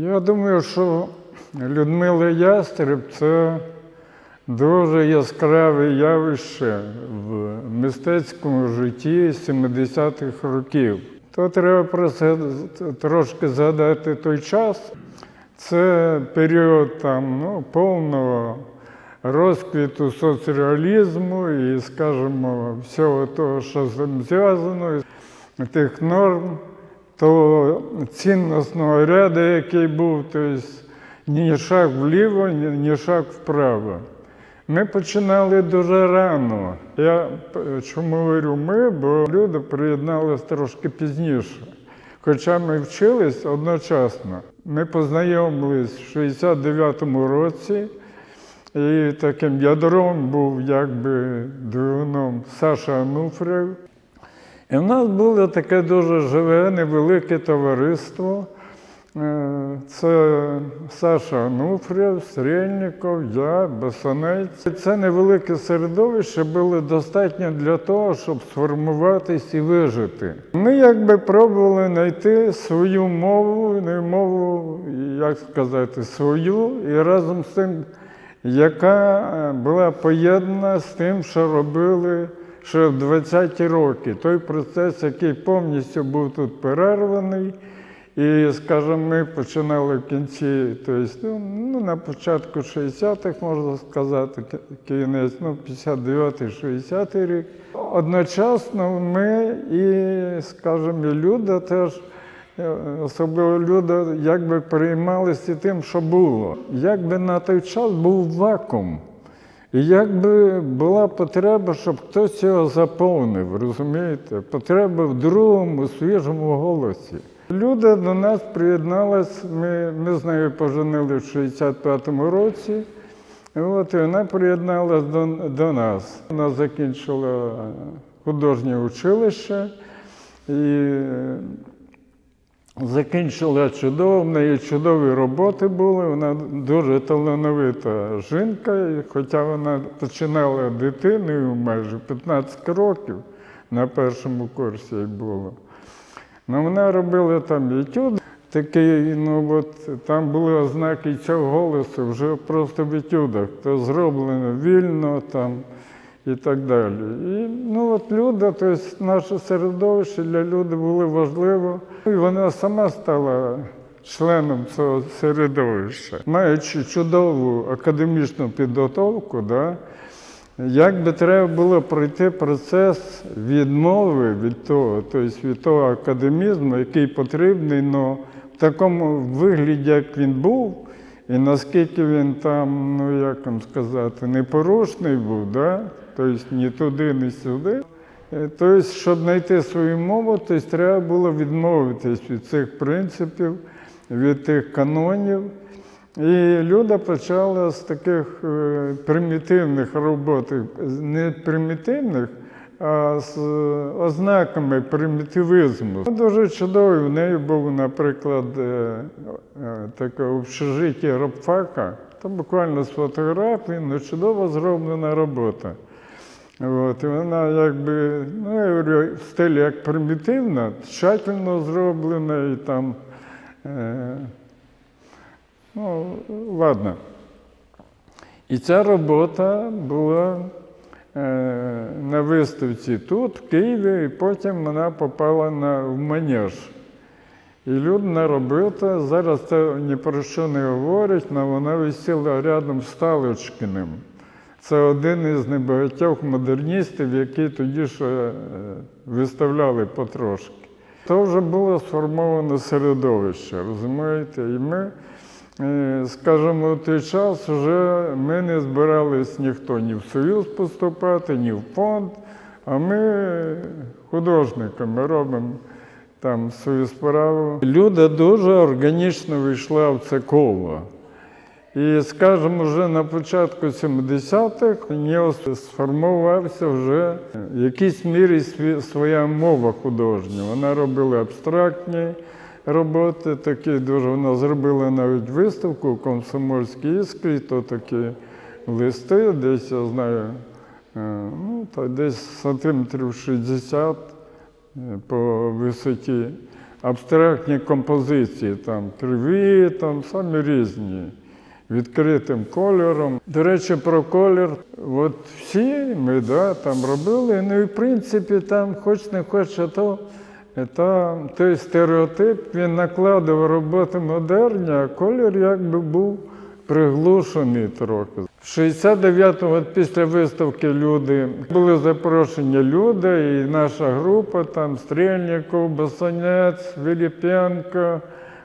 Я думаю, що Людмила Ястреб це дуже яскраве явище в мистецькому житті 70-х років. То треба просто трошки згадати той час. Це період там, ну, повного розквіту соцреалізму і, скажімо, всього того, що з цим зв'язано, тих норм, того цінностного ряду, який був, тобто ні шаг вліво, ні, шаг вправо. Ми починали дуже рано. Я чому говорю ми, бо люди приєдналися трошки пізніше. Хоча ми вчились одночасно. Ми познайомились в 69-му році, і таким ядром був якби двигуном Саша Ануфрів. І в нас було таке дуже живе, невелике товариство. Е, Це Саша Ануфрів, Стрельников, я, Басанець. Це невелике середовище було достатньо для того, щоб сформуватись і вижити. Ми якби пробували знайти свою мову, не мову, як сказати, свою, і разом з тим, яка е, була поєднана з тим, що робили ще в 20-ті роки. Той процес, який повністю був тут перерваний. І, скажімо, ми починали в кінці, тобто, ну, на початку 60-х, можна сказати, кінець, ну, 59-60 рік. Одночасно ми і, скажімо, і Люда теж, е, особливо Люда, якби переймалися тим, що було. Якби на той час був вакуум. І якби була потреба, щоб хтось його заповнив, розумієте? Потреба в другому свіжому голосі. Люда до нас приєдналась, ми, ми з нею поженили в 65-му році. От, і вона приєдналась до, до нас. Вона закінчила художнє училище і е, закінчила чудово, в неї чудові роботи були. Вона дуже талановита жінка, і хоча вона починала дитиною майже 15 років на першому курсі їй було. Ну, вона робила там етюд, такий, ну от там були ознаки цього голосу вже просто в етюдах, то зроблено вільно там і так далі. І ну от Люда, тобто наше середовище для Люди було важливо. І вона сама стала членом цього середовища, маючи чудову академічну підготовку, да, як би треба було пройти процес відмови від того, тобто від того академізму, який потрібний, але в такому вигляді, як він був, і наскільки він там, ну як вам сказати, непорушний був, да? тобто ні туди, ні сюди. Е, Тобто, щоб знайти свою мову, тобто треба було відмовитись від цих принципів, від тих канонів. І Люда почала з таких е, примітивних робот, не примітивних, з ознаками примітивізму. Дуже чудовий в неї був, наприклад, е, е, таке общежиття рабфака. Там буквально з фотографії, ну, чудово зроблена робота. От, і вона якби, ну, я говорю, в стилі як примітивна, тщательно зроблена і там. Е, Ну, ладно. І ця робота була на виставці тут, в Києві, і потім вона попала на, в манеж. І Людна робота, зараз це ні про що не говорить, але вона висіла рядом з Сталочкиним. Це один із небагатьох модерністів, які тоді ще е, виставляли потрошки. То вже було сформоване середовище, розумієте? І ми, е, скажімо, в той час вже ми не збирались ніхто ні в Союз поступати, ні в фонд, а ми художниками робимо там свою справу. Люда дуже органічно вийшла в це коло. І, скажімо, вже на початку 70-х у нього сформувався вже в якійсь мірі своя мова художня. Вона робила абстрактні роботи, такі дуже вона зробила навіть виставку Комсомольській іскрі, то такі листи, десь я знаю, е, ну, та десь сантиметрів 60 е, по висоті. абстрактні композиції, там криві, там самі різні, відкритим кольором. До речі, про колір, от всі ми да, там робили, ну і в принципі там, хоч не хоч, а то, та, той стереотип, він накладав роботи модерні, а колір якби був приглушений трохи. В 69-му, от після виставки люди були запрошені люди, і наша група, там Стрельников, Басанець, Віліпенко,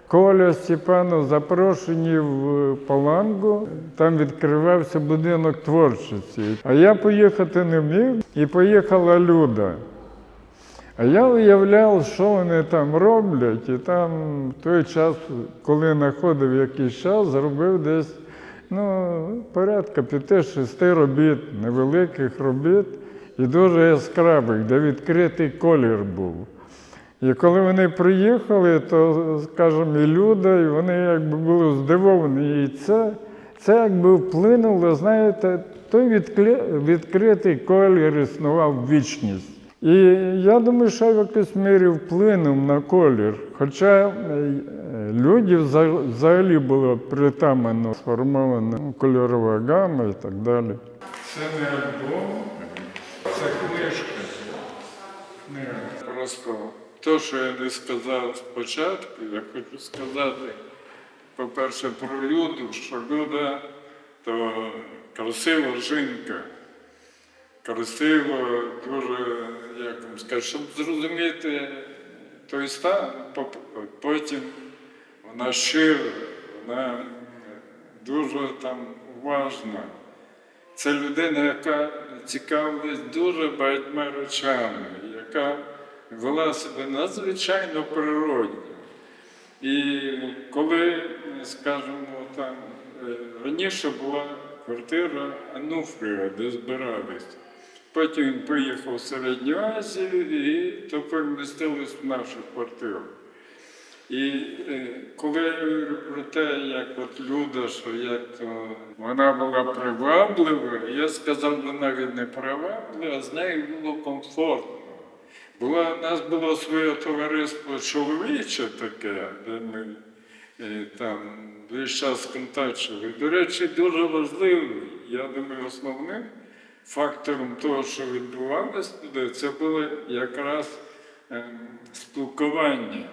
Коля Степанов запрошені в Палангу. Там відкривався будинок творчості. А я поїхати не міг, і поїхала Люда. А я уявляв, що вони там роблять, і там в той час, коли знаходив якийсь час, зробив десь ну, порядка п'яти-шести робіт, невеликих робіт і дуже яскравих, де відкритий колір був. І коли вони приїхали, то, скажімо, і Люда, і вони якби були здивовані. І це, це якби вплинуло, знаєте, той відклі- відкритий колір існував вічність. І я думаю, що в якійсь мірі вплинув на колір. Хоча е, люди взагалі було притаманно сформована кольорова гама і так далі. Це не альбом, це книжка. Книга. Просто те, що я не сказав спочатку, я хочу сказати, по-перше, про Люду, що Люда то красива жінка красиво, дуже, як вам сказати, щоб зрозуміти той стан, потім вона щира, вона дуже там уважна. Це людина, яка цікавилась дуже багатьма речами, яка вела себе надзвичайно природно. І коли, скажімо, там е, раніше була квартира Ануфрія, де збирались. Потім він поїхав в Середню Азію і то перемістились в нашу квартиру. І е, коли я говорю про те, як от Люда, що як то вона була приваблива, я сказав, вона навіть не приваблива, а з нею було комфортно. Була, у нас було своє товариство чоловіче таке, де ми е, там весь час контактували. До речі, дуже важливий, я думаю, основним фактором того, що відбувалося туди, це було якраз ем, спілкування.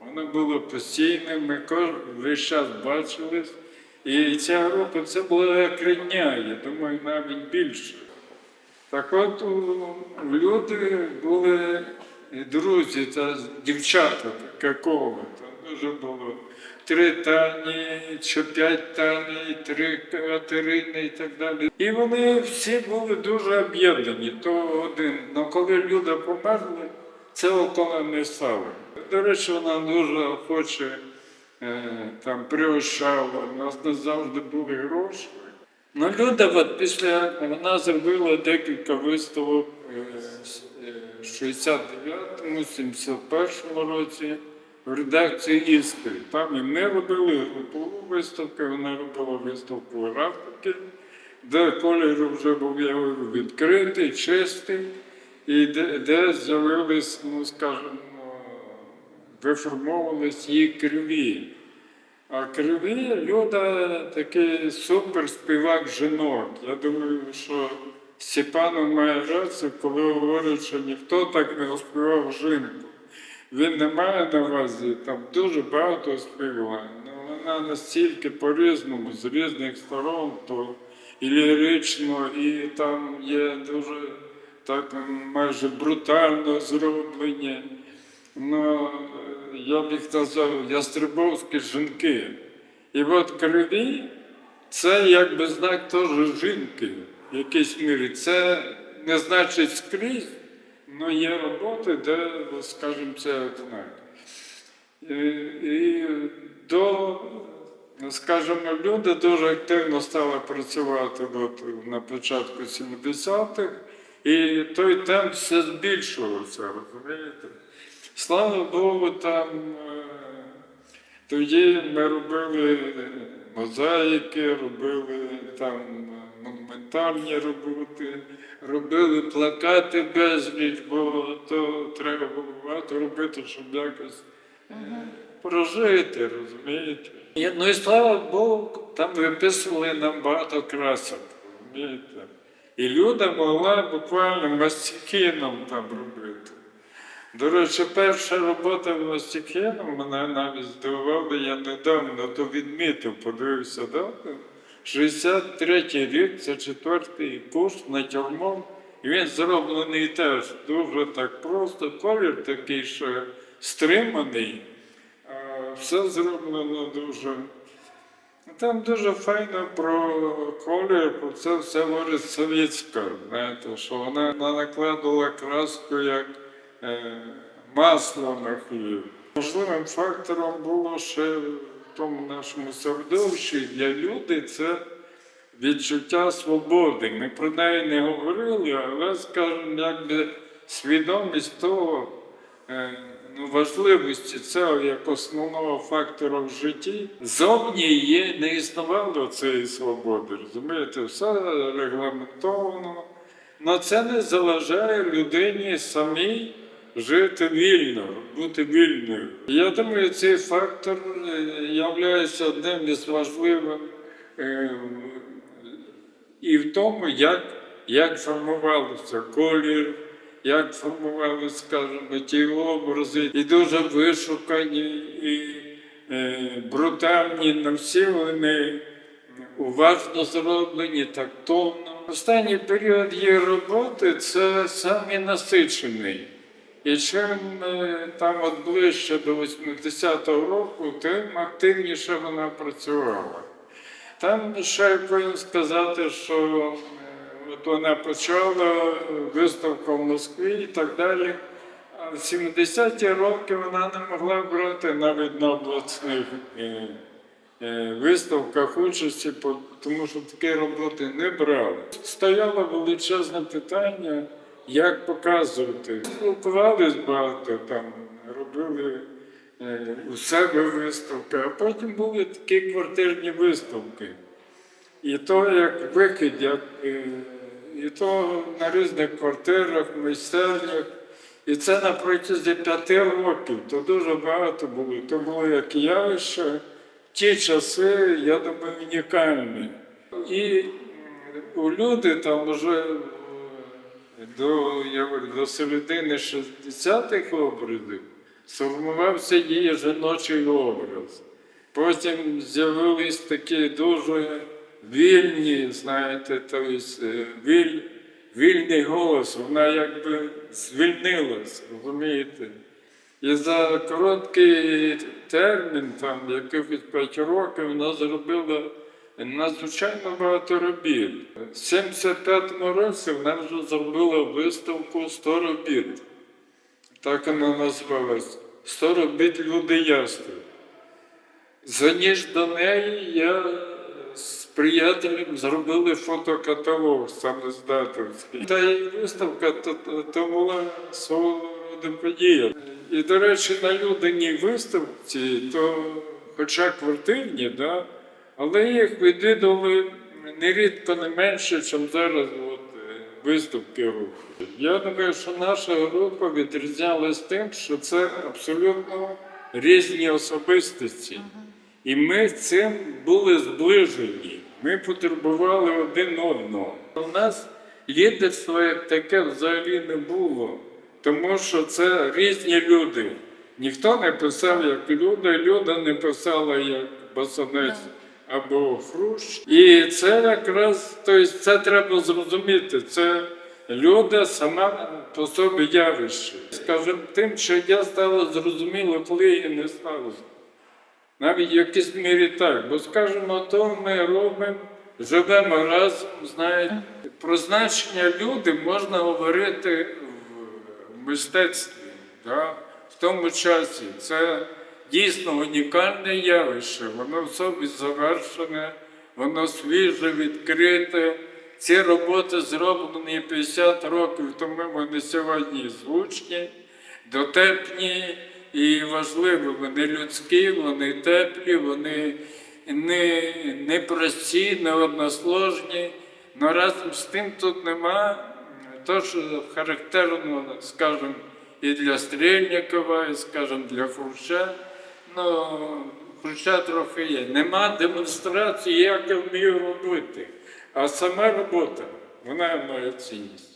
Воно було постійним, ми весь час бачились. І ця група це було як рідня, я думаю, навіть більше. Так от люди були друзі та дівчата такого. Там дуже було три Тані, чи п'ять Тані, три Катерини і так далі. І вони всі були дуже об'єднані, то один. Але коли люди померли, це около не стало. До речі, вона дуже охоче е, там пригощала, у нас не завжди були гроші. Ну, Люда, от після вона зробила декілька виставок в 69-му, 71-му році в редакції Іскри. Там і ми робили групову виставку, вона робила виставку графіки, де колір вже був відкритий, чистий, і де, де з'явились, ну скажімо, виформовувались її криві. А криві Люда такий супер співак жінок. Я думаю, що Степанов має рацію, коли говорить, що ніхто так не оспівав жінку. Він не має на увазі, там дуже багато співань, але вона настільки по-різному, з різних сторон, то і лірично, і там є дуже так майже брутально зроблені. Ну, я б їх назвав ястребовські жінки. І от криві це якби знак теж жінки в якійсь мірі. Це не значить скрізь, але є роботи, де, скажімо, це знак. І, і до, скажімо, люди дуже активно стали працювати от на початку 70-х, і той темп все збільшувався, розумієте? Слава Богу, там е, тоді ми робили мозаїки, робили там е, монументальні роботи, робили плакати безліч, бо то треба було багато робити, щоб якось прожити, розумієте? І, ну і слава Богу, там виписували нам багато красок, розумієте? І Люда могла буквально мастихіном там робити. До речі, перша робота мастихіном мене навіть здивувала, я недавно то відмітив, подивився дату. 63-й рік, це четвертий курс натюрморт. І він зроблений теж дуже так просто, колір такий, що стриманий. Все зроблено дуже. Там дуже файно про колір, про це все говорить Савіцька, знаєте, що вона накладала краску як е, масло на хліб. Можливим фактором було ще тому нашому середовищі для людей це відчуття свободи. Ми про неї не говорили, але, скажімо, якби свідомість того, е, ну, важливості цього як основного фактора в житті, зовні є, не існувало цієї свободи. Розумієте, все регламентовано. Але це не заважає людині самій жити вільно, бути вільною. Я думаю, цей фактор є одним із важливих е, і в тому, як, як формувався колір, як формувалися, скажімо, ті образи, і дуже вишукані, і е, брутальні, на всі вони уважно зроблені, тактовно. Останній період її роботи це самий насичений. І чим е, там от ближче до 80-го року, тим активніше вона працювала. Там ще повинен сказати, що е, от вона почала виставку в Москві і так далі. А в 70-ті роки вона не могла брати навіть на обласних е, виставках участі, тому що такі роботи не брали. Стояло величезне питання, як показувати. Спілкувались багато там, робили е, у себе виставки, а потім були такі квартирні виставки. І то як вихід, як, е, і то на різних квартирах, майстернях. І це на протязі п'яти років, то дуже багато було. То було як явище, ті часи, я думаю, унікальні. І у люди там вже до, я говорю, до середини 60-х образів сформувався її жіночий образ. Потім з'явились такі дуже вільні, знаєте, тобто, віль, вільний голос, вона якби звільнилась, розумієте? І за короткий термін, там якихось 5 років, вона зробила надзвичайно багато робіт. В 75-му році вона вже зробила виставку 100 робіт. Так вона називалась. 100 робіт люди ястреб. За ніж до неї я з приятелем зробили фотокаталог саме здатовський. Та і виставка то, то була свого роду подія. І, до речі, на людиній виставці, то хоча квартирні, да, але їх відвідували нерідко не менше, ніж зараз от, е, виставки групи. Я думаю, що наша група відрізнялась тим, що це абсолютно різні особистості. І ми цим були зближені. Ми потребували один одного. У нас лідерства як таке взагалі не було, тому що це різні люди. Ніхто не писав як Люда, Люда не писала як Басанець або Хрущ. І це якраз, тобто це треба зрозуміти. Це Люда сама по собі явище. Скажімо, тим, що я стало зрозуміло, коли її не сталося. Навіть в якійсь мірі так. Бо скажімо, то ми робимо, живемо разом, знаєте. Про значення люди можна говорити в мистецтві, да? в тому часі. Це дійсно унікальне явище, воно в собі завершене, воно свіже, відкрите. Ці роботи зроблені 50 років тому, вони сьогодні звучні, дотепні і важливі. Вони людські, вони теплі, вони не, не прості, не односложні. Але разом з тим тут нема то, що характерно, скажімо, і для Стрельникова, і, скажімо, для Хруща. Хруща трохи є. Нема демонстрації, як я вмію робити. А сама робота, вона має цінність.